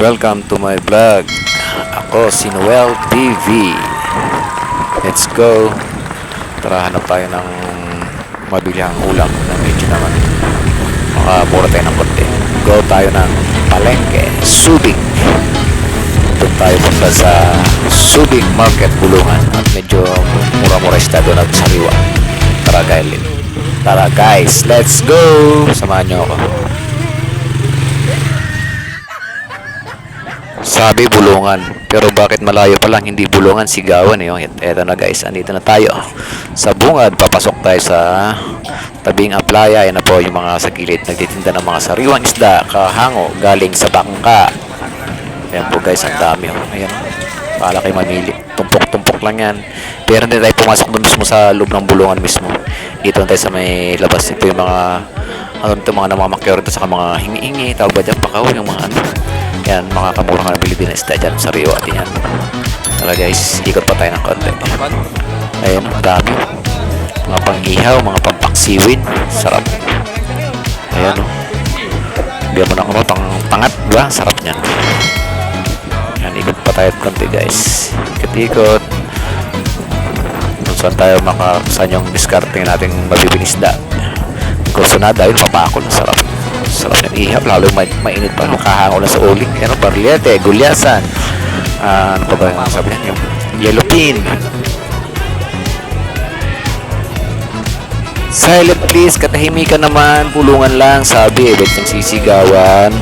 Welcome to my vlog. Ako si Noel TV. Let's go. Tara hanap tayo ng mabilihang ulam na medyo naman makamura tayo ng konti. Go tayo ng Palengke, Subic. Doon tayo punta sa Subic Market Bulungan at medyo mura-mura isda doon at sariwa. Tara guys. Tara guys, let's go! Samahan niyo ako. Sabi bulungan. Pero bakit malayo pa lang hindi bulungan sigawan eh. Et- Eto na guys, andito na tayo. Sa bungad, papasok tayo sa tabing aplaya. Yan na po yung mga sa gilid nagtitinda ng mga sariwang isda, kahango, galing sa bangka. Ayan po guys, ang dami. Oh. Ayan. Para kayo mamili. Tumpok-tumpok lang yan. Pero hindi tayo pumasok doon mismo sa loob ng bulungan mismo. Dito tayo sa may labas. Ito yung mga ano ito, mga namamakyaw rito sa mga hingi-hingi. Tawag ba dyan? Pakaw yung mga ano. Yan, mga kamura ka ng Pilipinas isda dyan sa Rio at yan. Tara guys, ikot pa tayo ng konti. Ayan, ang dami. Mga pang-ihaw, mga pampaksiwin. Sarap. Ayan o. Bigyan mo na ako pang pangat, di ba? Sarap niyan. Yan, ikot pa tayo ng konti guys. Ikot-ikot. Kung saan tayo maka, saan yung discarding nating mabibinis isda. Kurso na dahil papakol. Sarap. Sarap ng ihap. Lalo may, mainit pa. Makahango na sa uling. Yan, barliete, gulyasan. Ah, ano pa ba yung sabi niya? Yellow pin. Silent please, katahimikan naman, pulungan lang, sabi eh, ba't yung sisigawan?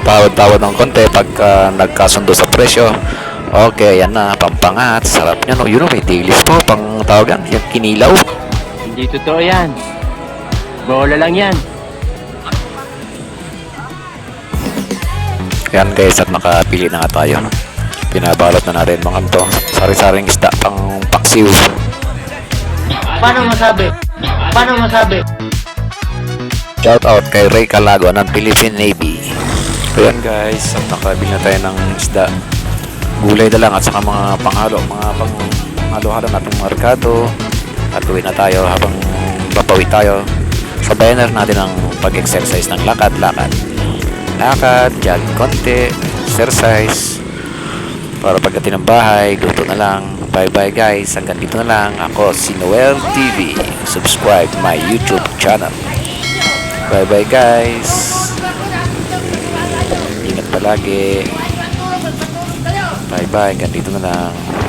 Tawad-tawad ng konti pagka nagkasundo sa presyo. Okay, yan na, pampangat, sarap niya, no? Yun, oh, may dilis po, pang tawag yan, yung kinilaw. Hindi totoo yan. Bola lang yan. Yan guys, at nakapili na nga tayo. Pinabalot na natin mga to. Sari-saring isda pang paksiw. Paano masabi? Paano masabi? Shout out kay Ray Calago ng Philippine Navy. Ayan guys, at nakabili na tayo ng isda. Gulay na lang at saka mga panghalo, mga pang halo-halo natin mga rekado. At uwi na tayo habang papawi tayo. Sabayan na rin natin ang pag-exercise ng lakad-lakad. Lakad, jogging konti, exercise. Para pagdating ng bahay, luto na lang. Bye-bye guys, hanggang dito na lang. Ako si Noel TV. Subscribe my YouTube channel. Bye-bye guys. Ingat palagi. Bye-bye. Hanggang dito na lang.